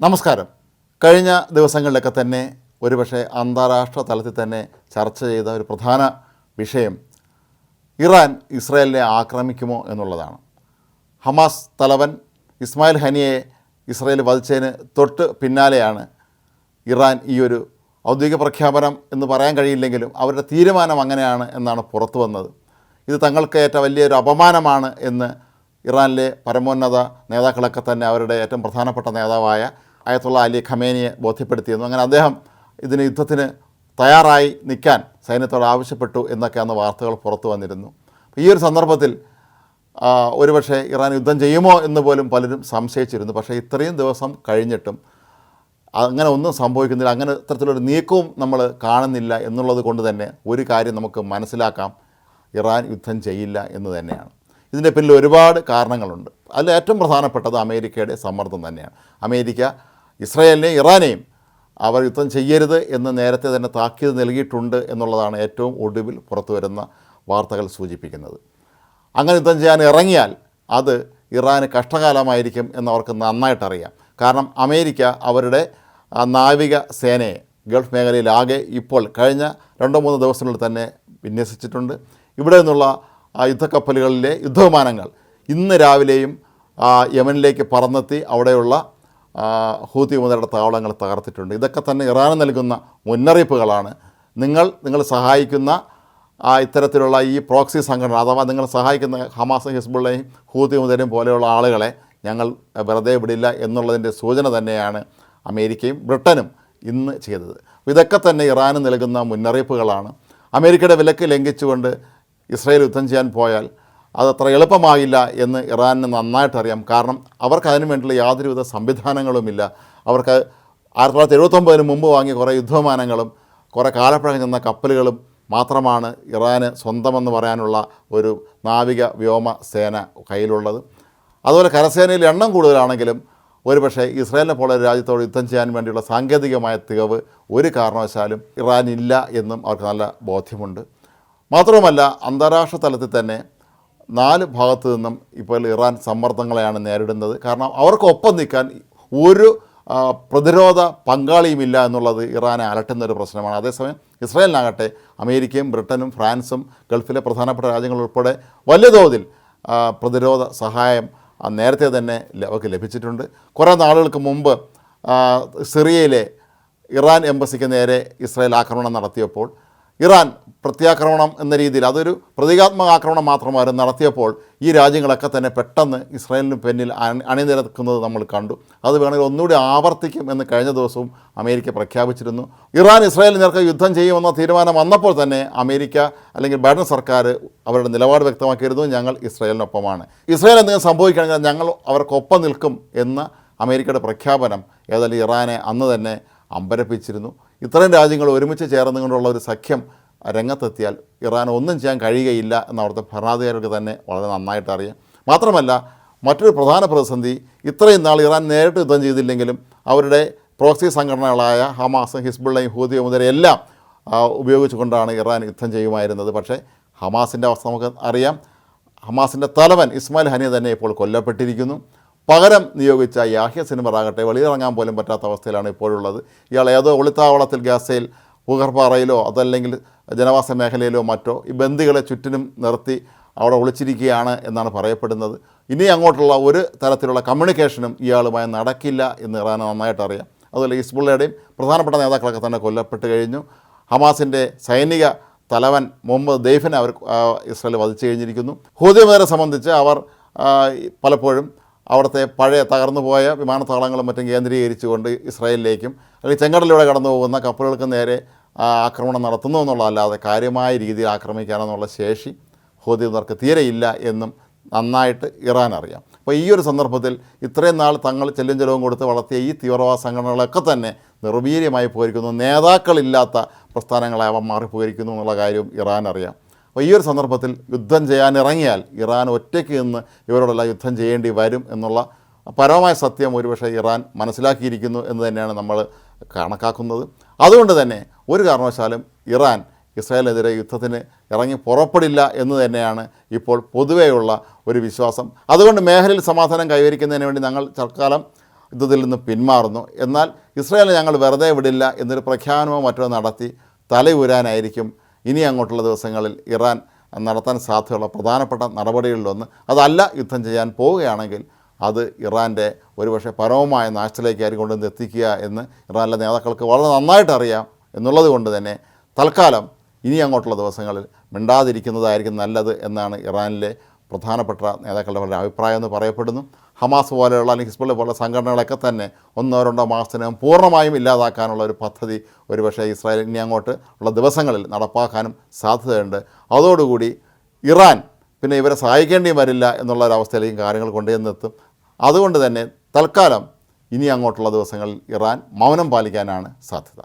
നമസ്കാരം. കഴിഞ്ഞ ദിവസങ്ങളിലൊക്കെ തന്നെ ഒരുപക്ഷെ അന്താരാഷ്ട്ര തലത്തിൽ തന്നെ ചർച്ച ചെയ്ത ഒരു പ്രധാന വിഷയം ഇറാൻ ഇസ്രായേലിനെ ആക്രമിക്കുമോ എന്നുള്ളതാണ്. ഹമാസ് തലവൻ ഇസ്മായിൽ ഹനിയെ ഇസ്രായേൽ വധിച്ചതിന് തൊട്ട് പിന്നാലെയാണ് ഇറാൻ ഈ ഒരു ഔദ്യോഗിക പ്രഖ്യാപനം എന്ന് പറയാൻ കഴിയില്ലെങ്കിലും അവരുടെ തീരുമാനം അങ്ങനെയാണ് എന്നാണ് പുറത്തു വന്നത്. ഇത് തങ്ങൾക്ക് ഏറ്റ വലിയൊരു അപമാനമാണ് എന്ന് ഇറാനിലെ പരമോന്നത നേതാക്കളൊക്കെ തന്നെ അവരുടെ ഏറ്റവും പ്രധാനപ്പെട്ട നേതാവായ അയത്തുള്ള അലി ഖമേനിയെ ബോധ്യപ്പെടുത്തിയിരുന്നു. അങ്ങനെ അദ്ദേഹം ഇതിന് യുദ്ധത്തിന് തയ്യാറായി നിൽക്കാൻ സൈന്യത്തോട് ആവശ്യപ്പെട്ടു എന്നൊക്കെ അന്ന് വാർത്തകൾ പുറത്തു വന്നിരുന്നു. ഈ ഒരു സന്ദർഭത്തിൽ ഒരുപക്ഷെ ഇറാൻ യുദ്ധം ചെയ്യുമോ എന്ന് പോലും പലരും സംശയിച്ചിരുന്നു. പക്ഷേ ഇത്രയും ദിവസം കഴിഞ്ഞിട്ടും അങ്ങനെ ഒന്നും സംഭവിക്കുന്നില്ല. അങ്ങനെ ഇത്തരത്തിലൊരു നീക്കവും നമ്മൾ കാണുന്നില്ല എന്നുള്ളത് കൊണ്ട് തന്നെ ഒരു കാര്യം നമുക്ക് മനസ്സിലാക്കാം. ഇറാൻ യുദ്ധം ചെയ്യില്ല എന്ന് തന്നെയാണ്. ഇതിന്റെ പിന്നിൽ ഒരുപാട് കാരണങ്ങളുണ്ട്. അതിൽ ഏറ്റവും പ്രധാനപ്പെട്ടത് അമേരിക്കയുടെ സമ്മർദ്ദം തന്നെയാണ്. അമേരിക്ക ഇസ്രായേലിനെയും ഇറാനെയും അവർ യുദ്ധം ചെയ്യരുത് എന്ന് നേരത്തെ തന്നെ താക്കീത് നൽകിയിട്ടുണ്ട് എന്നുള്ളതാണ് ഏറ്റവും ഒടുവിൽ പുറത്തു വരുന്ന വാർത്തകൾ സൂചിപ്പിക്കുന്നത്. അങ്ങനെ യുദ്ധം ചെയ്യാൻ ഇറങ്ങിയാൽ അത് ഇറാന് കഷ്ടകാലമായിരിക്കും എന്നവർക്ക് നന്നായിട്ടറിയാം കാരണം അമേരിക്ക അവരുടെ നാവിക സേനയെ ഗൾഫ് മേഖലയിലാകെ ഇപ്പോൾ കഴിഞ്ഞ രണ്ടോ മൂന്നോ ദിവസങ്ങളിൽ തന്നെ വിന്യസിച്ചിട്ടുണ്ട്. ഇവിടെ നിന്നുള്ള യുദ്ധക്കപ്പലുകളിലെ യുദ്ധവിമാനങ്ങൾ ഇന്ന് രാവിലെയും യമനിലേക്ക് പറന്നെത്തി അവിടെയുള്ള ഹൂതി മുതലുടെ താവളങ്ങൾ തകർത്തിട്ടുണ്ട്. ഇതൊക്കെ തന്നെ ഇറാന് നൽകുന്ന മുന്നറിയിപ്പുകളാണ്. നിങ്ങൾ നിങ്ങൾ സഹായിക്കുന്ന ഇത്തരത്തിലുള്ള ഈ പ്രോക്സി സംഘടന അഥവാ നിങ്ങൾ സഹായിക്കുന്ന ഹമാസ് ഹിസ്ബുള്ളയും ഹൂതി മുതലും പോലെയുള്ള ആളുകളെ ഞങ്ങൾ വെറുതെ വിടില്ല എന്നുള്ളതിന്റെ സൂചന തന്നെയാണ് അമേരിക്കയും ബ്രിട്ടനും ഇന്ന് ചെയ്തത്. ഇതൊക്കെ തന്നെ ഇറാന് നൽകുന്ന മുന്നറിയിപ്പുകളാണ്. അമേരിക്കയുടെ വിലക്ക് ലംഘിച്ചുകൊണ്ട് ഇസ്രായേൽ യുദ്ധം ചെയ്യാൻ പോയാൽ അതത്ര എളുപ്പമാകില്ല എന്ന് ഇറാനിന് നന്നായിട്ടറിയാം. കാരണം അവർക്ക് അതിനു വേണ്ടിയുള്ള യാതൊരുവിധ സംവിധാനങ്ങളുമില്ല. അവർക്ക് ആയിരത്തി തൊള്ളായിരത്തി എഴുപത്തൊമ്പതിന് മുമ്പ് വാങ്ങിയ കുറേ യുദ്ധവിമാനങ്ങളും കുറേ കാലപ്പഴകം ചെന്ന കപ്പലുകളും മാത്രമാണ് ഇറാന് സ്വന്തമെന്ന് പറയാനുള്ള ഒരു നാവിക വ്യോമ സേന കയ്യിലുള്ളത്. അതുപോലെ കരസേനയിൽ എണ്ണം കൂടുതലാണെങ്കിലും ഒരുപക്ഷെ ഇസ്രായേലിനെ പോലെ രാജ്യത്തോട് യുദ്ധം ചെയ്യാൻ വേണ്ടിയുള്ള സാങ്കേതികമായ തികവ് ഒരു കാരണവശാലും ഇറാനില്ല എന്നും അവർക്ക് നല്ല ബോധ്യമുണ്ട്. മാത്രവുമല്ല അന്താരാഷ്ട്ര തലത്തിൽ തന്നെ നാല് ഭാഗത്തു നിന്നും ഇപ്പോൾ ഇറാൻ സമ്മർദ്ദങ്ങളെയാണ് നേരിടുന്നത്. കാരണം അവർക്കൊപ്പം നിൽക്കാൻ ഒരു പ്രതിരോധ പങ്കാളിയുമില്ല എന്നുള്ളത് ഇറാനെ അലട്ടുന്ന ഒരു പ്രശ്നമാണ്. അതേസമയം ഇസ്രായേലിനാകട്ടെ അമേരിക്കയും ബ്രിട്ടനും ഫ്രാൻസും ഗൾഫിലെ പ്രധാനപ്പെട്ട രാജ്യങ്ങൾ ഉൾപ്പെടെ വലിയ തോതിൽ പ്രതിരോധ സഹായം നേരത്തെ തന്നെ അവർക്ക് ലഭിച്ചിട്ടുണ്ട്. കുറേ നാളുകൾക്ക് മുമ്പ് സിറിയയിലെ ഇറാൻ എംബസിക്ക് നേരെ ഇസ്രായേൽ ആക്രമണം നടത്തിയപ്പോൾ ഇറാൻ പ്രത്യാക്രമണം എന്ന രീതിയിൽ അതൊരു പ്രതീകാത്മക ആക്രമണം മാത്രമായിരുന്നു നടത്തിയപ്പോൾ ഈ രാജ്യങ്ങളൊക്കെ തന്നെ പെട്ടെന്ന് ഇസ്രായേലിന് പിന്നിൽ അണി- അണിനിരക്കുന്നത് നമ്മൾ കണ്ടു. അത് വേണമെങ്കിൽ ഒന്നുകൂടി ആവർത്തിക്കും എന്ന് കഴിഞ്ഞ ദിവസവും അമേരിക്ക പ്രഖ്യാപിച്ചിരുന്നു. ഇറാൻ ഇസ്രായേലിന് നേർക്ക് യുദ്ധം ചെയ്യുമെന്ന തീരുമാനം വന്നപ്പോൾ തന്നെ അമേരിക്ക അല്ലെങ്കിൽ ബൈഡൻ സർക്കാർ അവരുടെ നിലപാട് വ്യക്തമാക്കിയിരുന്നു ഞങ്ങൾ ഇസ്രായേലിനൊപ്പമാണ്. ഇസ്രായേൽ എന്തെങ്കിലും സംഭവിക്കുകയാണെങ്കിൽ ഞങ്ങൾ അവർക്കൊപ്പം നിൽക്കും എന്ന അമേരിക്കയുടെ പ്രഖ്യാപനം ഏതായാലും ഇറാനെ അന്ന് തന്നെ അമ്പരപ്പിച്ചിരുന്നു. ഇത്രയും രാജ്യങ്ങൾ ഒരുമിച്ച് ചേർന്നുകൊണ്ടുള്ള ഒരു സഖ്യം രംഗത്തെത്തിയാൽ ഇറാൻ ഒന്നും ചെയ്യാൻ കഴിയുകയില്ല എന്ന് അവിടുത്തെ ഭരണാധികാരികൾക്ക് തന്നെ വളരെ നന്നായിട്ട് അറിയാം. മാത്രമല്ല മറ്റൊരു പ്രധാന പ്രതിസന്ധി ഇത്രയും നാൾ ഇറാൻ നേരിട്ട് യുദ്ധം ചെയ്തില്ലെങ്കിലും അവരുടെ പ്രോക്സി സംഘടനകളായ ഹമാസ് ഹിസ്ബുള്ളയും ഹൂദിയും മുതലെല്ലാം ഉപയോഗിച്ചുകൊണ്ടാണ് ഇറാൻ യുദ്ധം ചെയ്യുമായിരുന്നത്. പക്ഷേ ഹമാസിന്റെ അവസ്ഥ നമുക്ക് അറിയാം. ഹമാസിന്റെ തലവൻ ഇസ്മായിൽ ഹനിയ തന്നെ ഇപ്പോൾ കൊല്ലപ്പെട്ടിരിക്കുന്നു. പകരം നിയോഗിച്ച യാഹ്യ സിനിമറാകട്ടെ വെളിയിറങ്ങാൻ പോലും പറ്റാത്ത അവസ്ഥയിലാണ് ഇപ്പോഴുള്ളത്. ഇയാൾ ഏതോ ഒളിത്താവളത്തിൽ ഗാസയിൽ ഭൂഗർഭാറയിലോ അതല്ലെങ്കിൽ ജനവാസ മേഖലയിലോ മറ്റോ ഈ ബന്ദികളെ ചുറ്റിനും നിർത്തി അവിടെ ഒളിച്ചിരിക്കുകയാണ് എന്നാണ് പറയപ്പെടുന്നത്. ഇനി അങ്ങോട്ടുള്ള ഒരു തരത്തിലുള്ള കമ്മ്യൂണിക്കേഷനും ഇയാളുമായി നടക്കില്ല എന്ന് ഇറാൻ നന്നായിട്ട് അറിയാം. അതുപോലെ ഹിസ്ബുള്ളയുടെയും പ്രധാനപ്പെട്ട നേതാക്കളൊക്കെ തന്നെ കൊല്ലപ്പെട്ട് കഴിഞ്ഞു. ഹമാസിന്റെ സൈനിക തലവൻ മുഹമ്മദ് ദെയ്ഫിനെ അവർ ഇസ്രായേൽ വധിച്ചു കഴിഞ്ഞിരിക്കുന്നു. ഹൂദിമതരെ സംബന്ധിച്ച് അവർ പലപ്പോഴും അവിടുത്തെ പഴയ തകർന്നു പോയ വിമാനത്താവളങ്ങളും മറ്റും കേന്ദ്രീകരിച്ചുകൊണ്ട് ഇസ്രായേലിലേക്കും അല്ലെങ്കിൽ ചെങ്കടലിലൂടെ കടന്നു പോകുന്ന കപ്പലുകൾക്ക് നേരെ ആക്രമണം നടത്തുന്നു എന്നുള്ളതല്ലാതെ കാര്യമായ രീതിയിൽ ആക്രമിക്കാനെന്നുള്ള ശേഷി ഹൂദിമതർക്ക് തീരെയില്ല എന്നും നന്നായിട്ട് ഇറാൻ അറിയാം. അപ്പോൾ ഈ ഒരു സന്ദർഭത്തിൽ ഇത്രയും നാൾ തങ്ങൾ ചെല്ലും ചെലവും കൊടുത്ത് വളർത്തിയ ഈ തീവ്രവാദ സംഘടനകളൊക്കെ തന്നെ നിർവീര്യമായി പോയിരിക്കുന്നു. നേതാക്കളില്ലാത്ത പ്രസ്ഥാനങ്ങളാവാൻ മാറിപ്പോയിരിക്കുന്നു എന്നുള്ള കാര്യവും ഇറാൻ അറിയാം. അപ്പോൾ ഈ ഒരു സന്ദർഭത്തിൽ യുദ്ധം ചെയ്യാനിറങ്ങിയാൽ ഇറാൻ ഒറ്റയ്ക്ക് നിന്ന് ഇവരോടല്ല യുദ്ധം ചെയ്യേണ്ടി വരും എന്നുള്ള പരമമായ സത്യം ഒരുപക്ഷെ ഇറാൻ മനസ്സിലാക്കിയിരിക്കുന്നു എന്ന് തന്നെയാണ് നമ്മൾ കണക്കാക്കുന്നത്. അതുകൊണ്ട് തന്നെ ഒരു കാരണവശാലും ഇറാൻ ഇസ്രായേലിനെതിരെ യുദ്ധത്തിന് ഇറങ്ങി പുറപ്പെടില്ല എന്ന് തന്നെയാണ് ഇപ്പോൾ പൊതുവെയുള്ള ഒരു വിശ്വാസം. അതുകൊണ്ട് മേഖലയിൽ സമാധാനം കൈവരിക്കുന്നതിന് വേണ്ടി ഞങ്ങൾ തൽക്കാലം യുദ്ധത്തിൽ നിന്ന് പിന്മാറുന്നു. എന്നാൽ ഇസ്രായേലിനെ ഞങ്ങൾ വെറുതെ വിടില്ല എന്നൊരു പ്രഖ്യാപനമോ മറ്റോ നടത്തി തലയൂരാനായിരിക്കും ഇനി അങ്ങോട്ടുള്ള ദിവസങ്ങളിൽ ഇറാൻ നടത്താൻ സാധ്യതയുള്ള പ്രധാനപ്പെട്ട നടപടികളിലൊന്ന് അതല്ല യുദ്ധം ചെയ്യാൻ പോവുകയാണെങ്കിൽ അത് ഇറാന്റെ ഒരുപക്ഷെ പരമമായ നാശത്തിലേക്കായിരിക്കും കൊണ്ടുവന്ന് എത്തിക്കുക എന്ന് ഇറാനിലെ നേതാക്കൾക്ക് വളരെ നന്നായിട്ട് അറിയാം എന്നുള്ളത് കൊണ്ട് തന്നെ തൽക്കാലം ഇനി അങ്ങോട്ടുള്ള ദിവസങ്ങളിൽ മിണ്ടാതിരിക്കുന്നതായിരിക്കും നല്ലത് എന്നാണ് ഇറാനിലെ പ്രധാനപ്പെട്ട നേതാക്കളുടെ വളരെ അഭിപ്രായം എന്ന് പറയപ്പെടുന്നു. ഹമാസ് പോലെയുള്ള അല്ലെങ്കിൽ ഹിസ്ബുള്ള പോലുള്ള സംഘടനകളൊക്കെ തന്നെ ഒന്നോ രണ്ടോ മാസത്തിനകം പൂർണമായും ഇല്ലാതാക്കാനുള്ള ഒരു പദ്ധതി ഒരുപക്ഷെ ഇസ്രായേൽ ഇനി അങ്ങോട്ട് ഉള്ള ദിവസങ്ങളിൽ നടപ്പാക്കാനും സാധ്യതയുണ്ട്. അതോടുകൂടി ഇറാൻ പിന്നെ ഇവരെ സഹായിക്കേണ്ടിയും വരില്ല എന്നുള്ള ഒരവസ്ഥയിലേക്കും കാര്യങ്ങൾ കൊണ്ടുചെന്നെത്തും അതുകൊണ്ട് തന്നെ തൽക്കാലം ഇനി അങ്ങോട്ടുള്ള ദിവസങ്ങളിൽ ഇറാൻ മൗനം പാലിക്കാനാണ് സാധ്യത.